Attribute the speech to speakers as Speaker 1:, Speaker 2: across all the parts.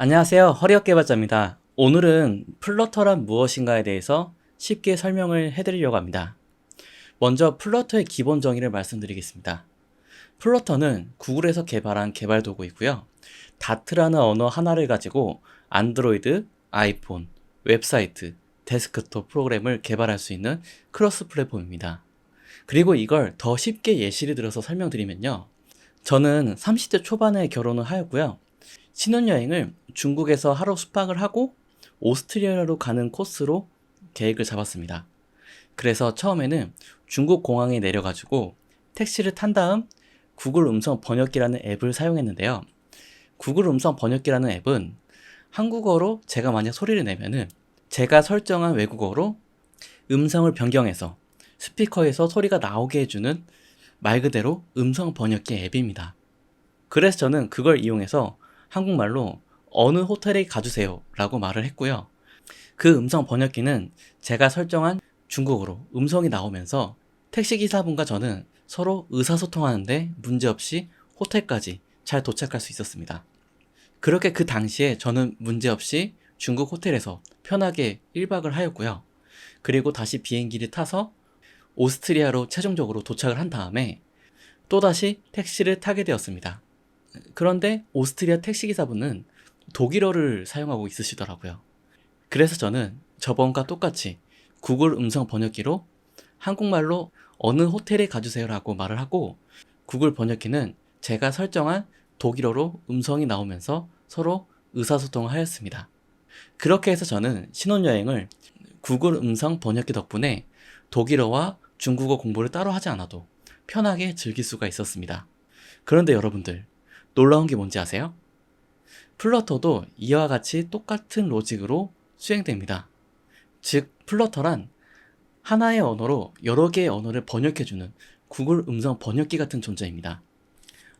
Speaker 1: 안녕하세요. 허리업 개발자입니다. 오늘은 플러터란 무엇인가에 대해서 쉽게 설명을 해드리려고 합니다. 먼저 플러터의 기본 정의를 말씀드리겠습니다. 플러터는 구글에서 개발한 개발 도구이고요. 다트라는 언어 하나를 가지고 안드로이드, 아이폰, 웹사이트, 데스크톱 프로그램을 개발할 수 있는 크로스 플랫폼입니다. 그리고 이걸 더 쉽게 예시를 들어서 설명드리면요. 저는 30대 초반에 결혼을 하였고요. 신혼여행을 중국에서 하루 숙박을 하고 오스트리아로 가는 코스로 계획을 잡았습니다. 그래서 처음에는 중국 공항에 내려가지고 택시를 탄 다음 구글 음성 번역기라는 앱을 사용했는데요. 구글 음성 번역기라는 앱은 한국어로 제가 만약 소리를 내면은 제가 설정한 외국어로 음성을 변경해서 스피커에서 소리가 나오게 해주는 말 그대로 음성 번역기 앱입니다. 그래서 저는 그걸 이용해서 한국말로 어느 호텔에 가주세요 라고 말을 했고요. 그 음성 번역기는 제가 설정한 중국어로 음성이 나오면서 택시기사분과 저는 서로 의사소통하는데 문제없이 호텔까지 잘 도착할 수 있었습니다. 그렇게 그 당시에 저는 문제없이 중국 호텔에서 편하게 1박을 하였고요. 그리고 다시 비행기를 타서 오스트리아로 최종적으로 도착을 한 다음에 또다시 택시를 타게 되었습니다. 그런데 오스트리아 택시기사분은 독일어를 사용하고 있으시더라고요. 그래서 저는 저번과 똑같이 구글 음성 번역기로 한국말로 어느 호텔에 가주세요라고 말을 하고 구글 번역기는 제가 설정한 독일어로 음성이 나오면서 서로 의사소통을 하였습니다. 그렇게 해서 저는 신혼여행을 구글 음성 번역기 덕분에 독일어와 중국어 공부를 따로 하지 않아도 편하게 즐길 수가 있었습니다. 그런데 여러분들, 놀라운 게 뭔지 아세요? 플러터도 이와 같이 똑같은 로직으로 수행됩니다. 즉, 플러터란 하나의 언어로 여러 개의 언어를 번역해주는 구글 음성 번역기 같은 존재입니다.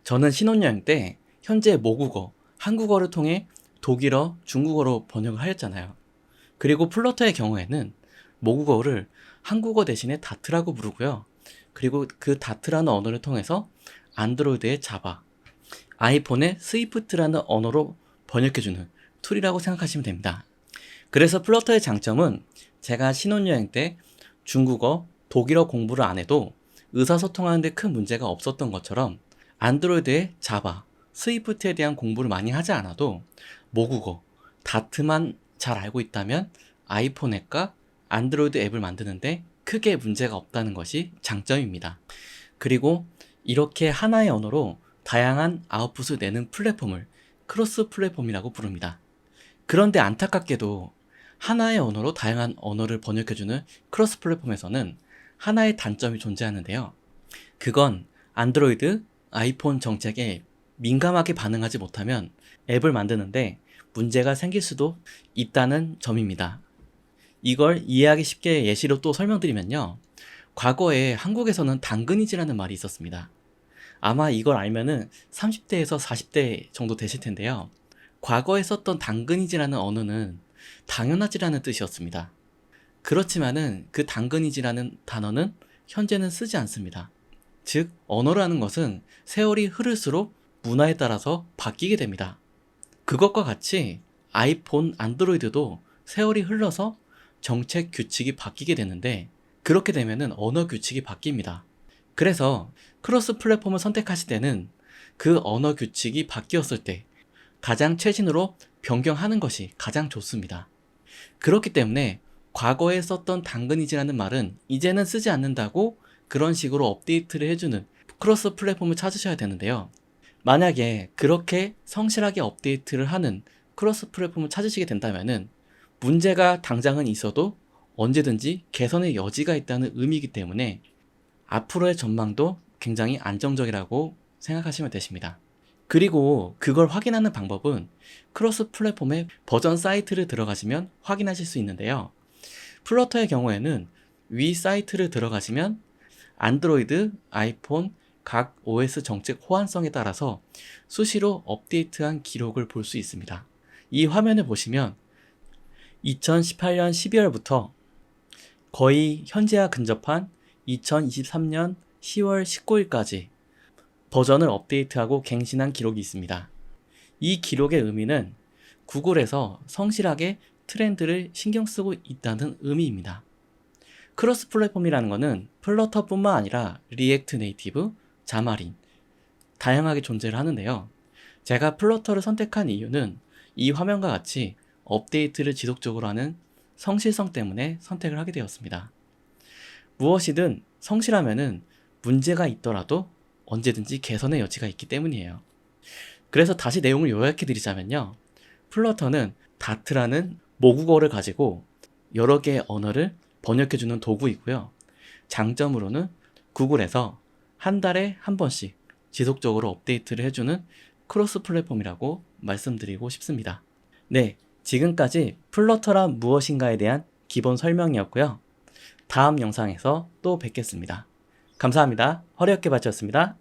Speaker 1: 저는 신혼여행 때 현재 모국어, 한국어를 통해 독일어, 중국어로 번역을 하였잖아요. 그리고 플러터의 경우에는 모국어를 한국어 대신에 다트라고 부르고요. 그리고 그 다트라는 언어를 통해서 안드로이드의 자바, 아이폰의 스위프트라는 언어로 번역해주는 툴이라고 생각하시면 됩니다. 그래서 플러터의 장점은 제가 신혼여행 때 중국어, 독일어 공부를 안 해도 의사소통하는데 큰 문제가 없었던 것처럼 안드로이드의 자바, 스위프트에 대한 공부를 많이 하지 않아도 모국어, 다트만 잘 알고 있다면 아이폰 앱과 안드로이드 앱을 만드는데 크게 문제가 없다는 것이 장점입니다. 그리고 이렇게 하나의 언어로 다양한 아웃풋을 내는 플랫폼을 크로스 플랫폼이라고 부릅니다. 그런데 안타깝게도 하나의 언어로 다양한 언어를 번역해주는 크로스 플랫폼에서는 하나의 단점이 존재하는데요. 그건 안드로이드, 아이폰 정책에 민감하게 반응하지 못하면 앱을 만드는데 문제가 생길 수도 있다는 점입니다. 이걸 이해하기 쉽게 예시로 또 설명드리면요. 과거에 한국에서는 당근이지라는 말이 있었습니다. 아마 이걸 알면은 30대에서 40대 정도 되실 텐데요. 과거에 썼던 당근이지라는 언어는 당연하지라는 뜻이었습니다. 그렇지만은 그 당근이지라는 단어는 현재는 쓰지 않습니다. 즉, 언어라는 것은 세월이 흐를수록 문화에 따라서 바뀌게 됩니다. 그것과 같이 아이폰, 안드로이드도 세월이 흘러서 정책 규칙이 바뀌게 되는데 그렇게 되면은 언어 규칙이 바뀝니다. 그래서 크로스 플랫폼을 선택하실 때는 그 언어 규칙이 바뀌었을 때 가장 최신으로 변경하는 것이 가장 좋습니다. 그렇기 때문에 과거에 썼던 당근이지라는 말은 이제는 쓰지 않는다고 그런 식으로 업데이트를 해주는 크로스 플랫폼을 찾으셔야 되는데요. 만약에 그렇게 성실하게 업데이트를 하는 크로스 플랫폼을 찾으시게 된다면은 문제가 당장은 있어도 언제든지 개선의 여지가 있다는 의미이기 때문에 앞으로의 전망도 굉장히 안정적이라고 생각하시면 되십니다. 그리고 그걸 확인하는 방법은 크로스 플랫폼의 버전 사이트를 들어가시면 확인하실 수 있는데요. 플러터의 경우에는 위 사이트를 들어가시면 안드로이드, 아이폰, 각 OS 정책 호환성에 따라서 수시로 업데이트한 기록을 볼 수 있습니다. 이 화면을 보시면 2018년 12월부터 거의 현재와 근접한 2023년 10월 19일까지 버전을 업데이트하고 갱신한 기록이 있습니다. 이 기록의 의미는 구글에서 성실하게 트렌드를 신경 쓰고 있다는 의미입니다. 크로스 플랫폼이라는 것은 플러터뿐만 아니라 리액트 네이티브, 자마린 다양하게 존재를 하는데요. 제가 플러터를 선택한 이유는 이 화면과 같이 업데이트를 지속적으로 하는 성실성 때문에 선택을 하게 되었습니다. 무엇이든 성실하면은 문제가 있더라도 언제든지 개선의 여지가 있기 때문이에요. 그래서 다시 내용을 요약해 드리자면요. 플러터는 다트라는 모국어를 가지고 여러 개의 언어를 번역해주는 도구이고요. 장점으로는 구글에서 한 달에 한 번씩 지속적으로 업데이트를 해주는 크로스 플랫폼이라고 말씀드리고 싶습니다. 네, 지금까지 플러터란 무엇인가에 대한 기본 설명이었고요. 다음 영상에서 또 뵙겠습니다. 감사합니다. 허리어깨 바치였습니다.